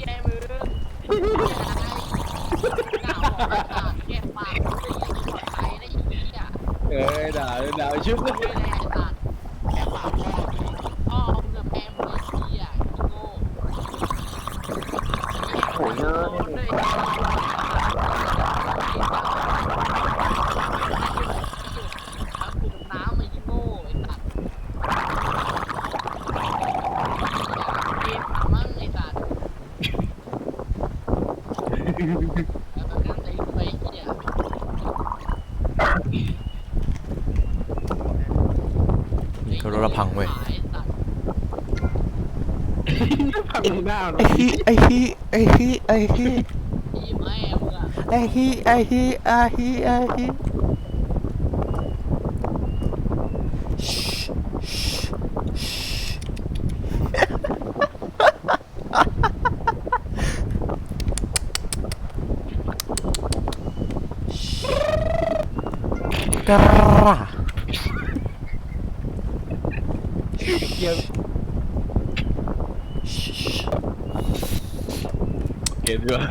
แกมือหนาวบอกแกปากปลอดภัยนะอีกเนี่ยเอ้ยด่าด่าชุบเลยไม่แรงสัตว์แกปากพ่อพ่อมึงกับแม่มึงไอ้เหี้ยโง่โหเยอะเลยทั้งกูน้ำมันยิ่งโง่ไอ้สัตว์เกมทำมั่งไอ้สัตว์แล้วก็ นั่งใจไปเหี้ยนี่ก็รถราพังเว้ยพังหน้าไอ้ฮีไอ้ฮีไอ้ฮีไอ้ฮีไอ้ฮีไอ้ฮีไอ้ฮีไอ้ฮี กระเกียร์เกียร์ด้วย